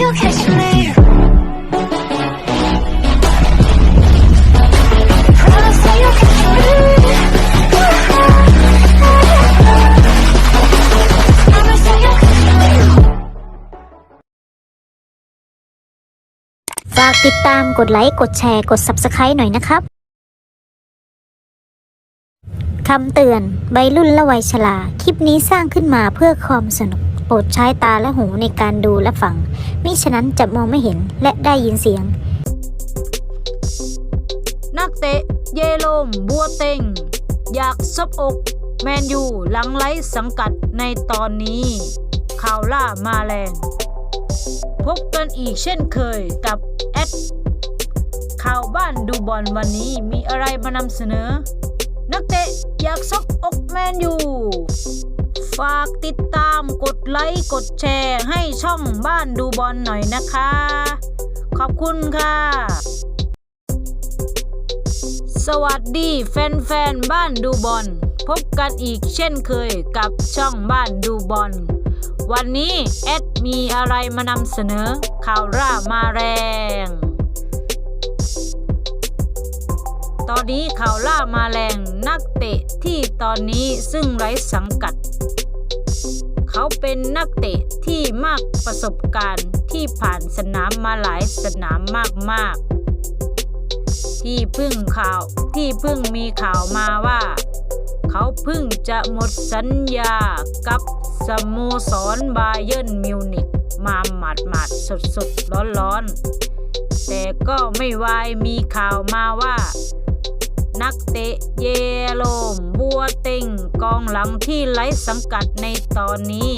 you catch me. Promise that you catch me. Promise that you catch me. ฝากติดตามกดไลค์ กดแชร์ กด Subscribe หน่อยนะครับ คำเตือนใบรุ่นและวัยชรา คลิปนี้สร้างขึ้นมาเพื่อความสนุก โปรดใช้ตาและหูในการดูและฟัง มิฉะนั้นจะมองไม่เห็นและได้ยินเสียง นักเตะ เยโลม บัวเต็ง อยากซบอก แมนยูหลังไร้สังกัดในตอนนี้ ข่าวล่ามาแรงพบกันอีกเช่นเคยกับแอดข่าวบ้านดูบอลวันนี้มีอะไรมานำเสนอ นักเตะอยากซบอกแมนยู ฝากติดตามกดไลค์กดแชร์ให้ช่องบ้านดูบอลหน่อยนะคะ ขอบคุณค่ะ สวัสดีแฟนๆบ้านดูบอล พบกันอีกเช่นเคยกับช่องบ้านดูบอล วันนี้แอดมีอะไรมานำเสนอข่าวร่ามาแรง ตอนนี้ข่าวล่ามาแรงนักเตะที่ตอนนี้ซึ่งไร้สังกัด เขาเป็นนักเตะที่มากประสบการณ์ที่ผ่านสนามมาหลายสนามมากๆ ที่เพึ่งข่าวที่เพึ่งมีข่าวมาว่า เขาเพึ่งจะหมดสัญญากับสโมสรบาเยิร์นมิวนิกมาหมาดหมาดสดสดร้อนร้อนๆ แต่ก็ไม่วายมีข่าวมาว่า นักเตะเยโลมบัวเต็งกองหลังที่ไร้สังกัดในตอนนี้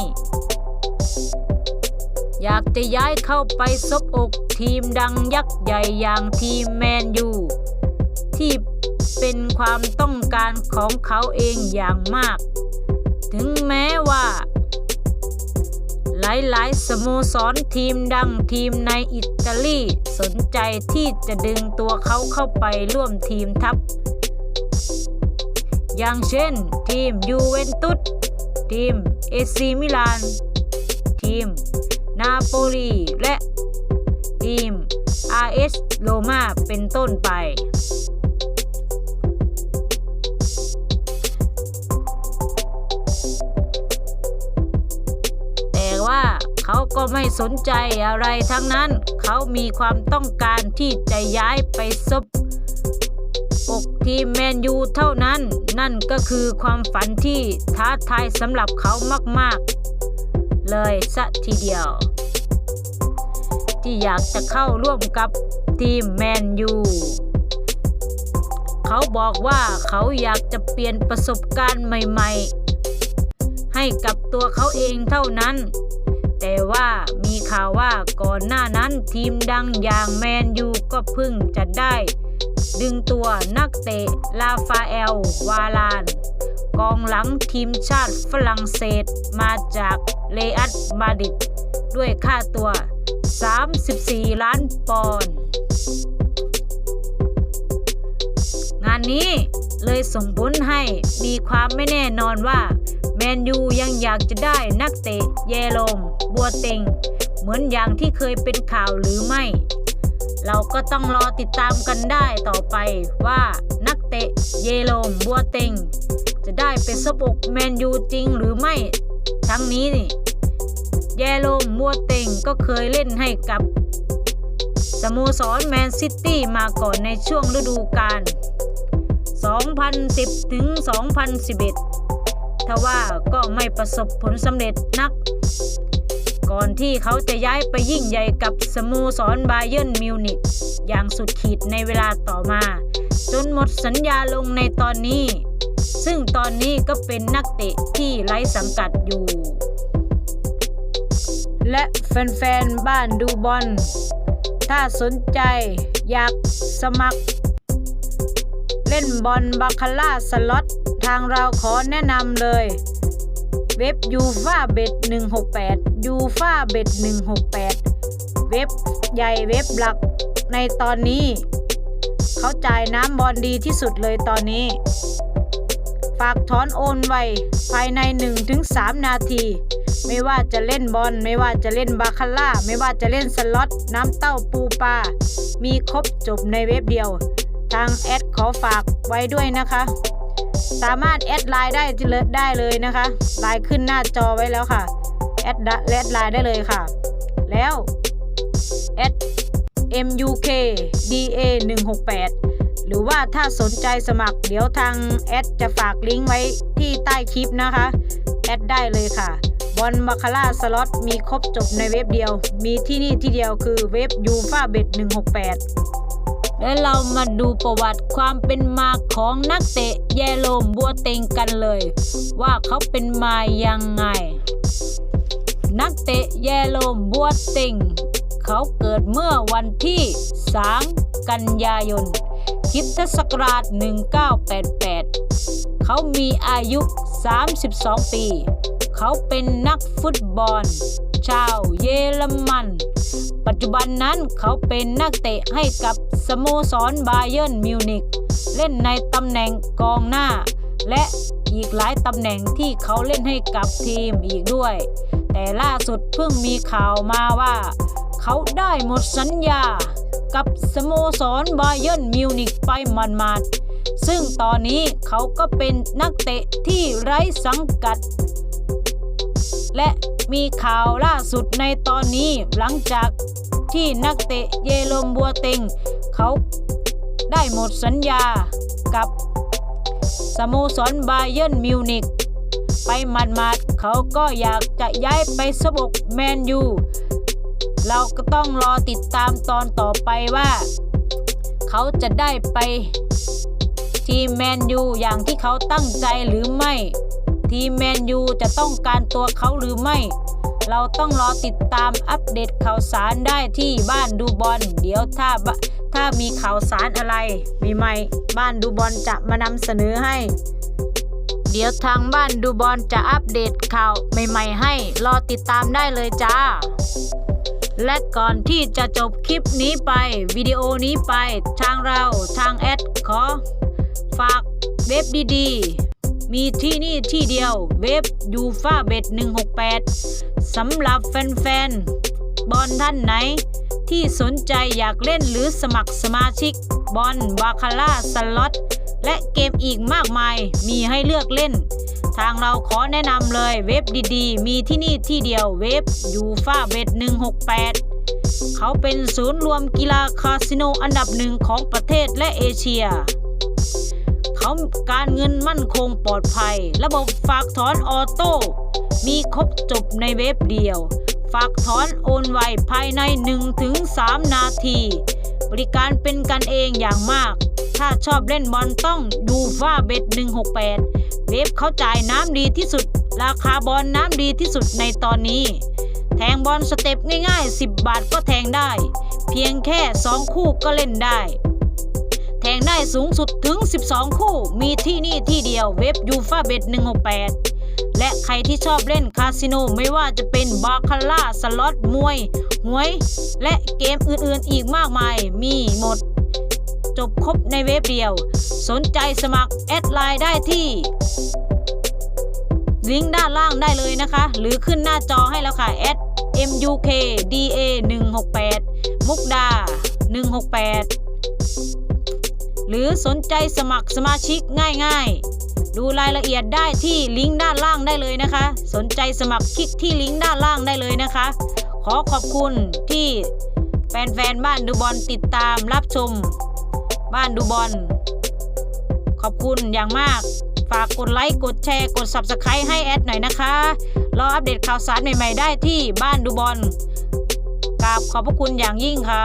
อยากจะย้ายเข้าไปซบอกทีมดังยักษ์ใหญ่อย่างทีมแมนยูที่เป็นความต้องการของเขาเองอย่างมาก ถึงแม้ว่า หลายๆ สโมสรทีมดังทีมในอิตาลีสนใจที่จะดึงตัวเขาเข้าไปร่วมทีมทัพ อย่างเช่น ทีมยูเวนตุสทีมเอซีมิลาน ทีม นาโปลี และ ทีม RS โรมาเป็นต้นไป แต่ว่าเขาก็ไม่สนใจอะไรทั้งนั้น เขามีความต้องการที่จะย้ายไปซบอกทีมแมนยูเท่านั้น นั่นก็คือความฝันที่ท้าทายสำหรับเขามาก ๆ เลยซะทีเดียว ที่อยากจะเข้าร่วมกับทีมแมนยูเขาบอกว่าเขาอยากจะเปลี่ยนประสบการณ์ใหม่ ๆ ให้กับตัวเขาเองเท่านั้น แต่ว่ามีข่าวว่าก่อนหน้านั้นทีมดังอย่างแมนยูก็เพิ่งจะได้ ดึงตัวนักเตะลาฟาเอล วาลาน กองหลังทีมชาติฝรั่งเศสมาจากเลอัตมาดริดด้วยค่าตัว 34 ล้านปอนด์งานนี้เลยส่งผลให้มีความไม่แน่นอนว่า แมนยูยังอยากจะได้นักเตะเยลมบัวเต็ง เหมือนอย่างที่เคยเป็นข่าวหรือไม่ เราก็ต้องรอติดตามกันได้ต่อไปว่านักเตะเยโลมบัวเต็ง จะได้เป็นซบอกแมนยูจริงหรือไม่ ทั้งนี้นี่เยโลมบัวเต็งก็เคยเล่นให้กับ สโมสรแมนซิตี้มาก่อนในช่วงฤดูกาล 2010 ถึง 2011ทว่าก็ไม่ประสบผลสำเร็จนัก ก่อนที่เขาจะย้ายไปยิ่งใหญ่กับสโมสรบาเยิร์นมิวนิกอย่างสุดขีดในเวลาต่อมา จนหมดสัญญาลงในตอนนี้ ซึ่งตอนนี้ก็เป็นนักเตะที่ไร้สังกัดอยู่ และแฟนๆ บ้านดูบอล ถ้าสนใจอยากสมัคร เล่นบอลบาคาร่าสล็อตทางเราขอแนะนำเลย เว็บยูฟาเบ็ด168ยูฟาเบ็ด168เว็บใหญ่เว็บหลักในตอนนี้ เขาจ่ายน้ำบอลดีที่สุดเลยตอนนี้ ฝากถอนโอนไวภายใน 1-3 นาที ไม่ว่าจะเล่นบอลไม่ว่าจะเล่นบาคาร่า ไม่ว่าจะเล่นสล็อตน้ำเต้าปูปลามีครบจบในเว็บเดียว ทางแอดขอฝากไว้ด้วยนะคะ สามารถแอดไลน์ได้เลยได้เลยนะคะ ไลน์ขึ้นหน้าจอไว้แล้วค่ะ แอดแอดไลน์ได้เลยค่ะ แล้วแอด MUK DA 168หรือว่าถ้าสนใจสมัครเดี๋ยวทางแอดจะฝากลิงก์ไว้ที่ใต้คลิปนะคะ แอดได้เลยค่ะบอลมาคาร่าสล็อตมีครบจบในเว็บเดียว มีที่นี่ที่เดียวคือเว็บยูฟาเบ็ด168 และเรามาดูประวัติความเป็นมาของนักเตะแยโลมบัวเต็งกันเลย ว่าเขาเป็นมายังไง นักเตะแยโลมบัวเต็งเขาเกิดเมื่อวันที่ 3 กันยายนคริสตศักราช 1988 เขามีอายุ 32 ปี เขาเป็นนักฟุตบอล ชาวเยอรมัน ปัจจุบันนั้นเขาเป็นนักเตะให้กับสโมสรบาเยิร์นมิวนิกเล่นในตำแหน่งกองหน้า และอีกหลายตำแหน่งที่เขาเล่นให้กับทีมอีกด้วย แต่ล่าสุดเพิ่งมีข่าวมาว่า เขาได้หมดสัญญากับสโมสรบาเยิร์นมิวนิกไปหมาดซึ่งตอนนี้เขาก็เป็นนักเตะที่ไร้สังกัด และ มีข่าวล่าสุดในตอนนี้หลังจากที่นักเตะเยลมบัวเต็ง เขาได้หมดสัญญากับสโมสรบาเยิร์นมิวนิกไปหมาดเขาก็อยากจะย้ายไปสบกแมนยู เราก็ต้องรอติดตามตอนต่อไปว่า เขาจะได้ไปทีมแมนยูอย่างที่เขาตั้งใจหรือไม่ ทีมแมนยูจะต้องการตัวเขาหรือไม่ เราต้องรอติดตามอัปเดตข่าวสารได้ที่บ้านดูบอล เดี๋ยวถ้าบถ้ามีข่าวสารอะไรใหม่ๆบ้านดูบอลจะมานำเสนอให้ เดี๋ยวทางบ้านดูบอลจะอัปเดตข่าวใหม่ ๆ ให้ รอติดตามได้เลยจ้าและก่อนที่จะจบคลิปนี้ไป วิดีโอนี้ไป ทางเราทางแอดขอ ฝากเว็บดีๆ มีที่นี่ที่เดียวเว็บยูฟาเบ็ด168สำหรับแฟนๆ บอลท่านไหน ที่สนใจอยากเล่นหรือสมัครสมาชิก บอลบาคาร่าสล็อตและเกมอีกมากมายมีให้เลือกเล่น ทางเราขอแนะนำเลยเว็บดีๆ มีที่นี่ที่เดียวเว็บยูฟาเบ็ด168 เขาเป็นศูนย์รวมกีฬาคาสิโนอันดับหนึ่งของประเทศและเอเชีย เขาการเงินมั่นคงปลอดภัย ระบบฝากถอนออโต้ มีครบจบในเว็บเดียว ฝากถอนโอนไวภายใน 1-3 นาที บริการเป็นกันเองอย่างมาก ถ้าชอบเล่นบอลต้องดูฟ้าเบ็ด168 เว็บเขาจ่ายน้ำดีที่สุด ราคาบอลน้ำดีที่สุดในตอนนี้ แทงบอลสเต็ปง่ายๆ 10 บาทก็แทงได้ เพียงแค่ 2 คู่ก็เล่นได้ ทงได้สูงสุดถึง 12 คู่ มีที่นี่ที่เดียวเว็บยูฟาเบ็ด168 และใครที่ชอบเล่นคาสิโนไม่ว่าจะเป็นบาคาร่าสล็อตมวยหวย และเกมอื่นๆอีกมากมายมีหมด จบครบในเว็บเดียว สนใจสมัครแอดไลน์ได้ที่ลิงก์ด้านล่างได้เลยนะคะ หรือขึ้นหน้าจอให้แล้วค่ะ at muk da 168 มุกดา 168 หรือสนใจสมัครสมาชิกง่ายๆ ดูรายละเอียดได้ที่ลิงก์ด้านล่างได้เลยนะคะ สนใจสมัครคลิกที่ลิงก์ด้านล่างได้เลยนะคะ ขอขอบคุณที่แฟนๆบ้านดูบอลติดตามรับชม บ้านดูบอล ขอบคุณอย่างมากฝากกดไลค์กดแชร์กด Subscribe ให้แอดหน่อยนะคะ รออัปเดตข่าวสารใหม่ ๆ ได้ที่บ้านดูบอลกราบขอบพระคุณอย่างยิ่งค่ะ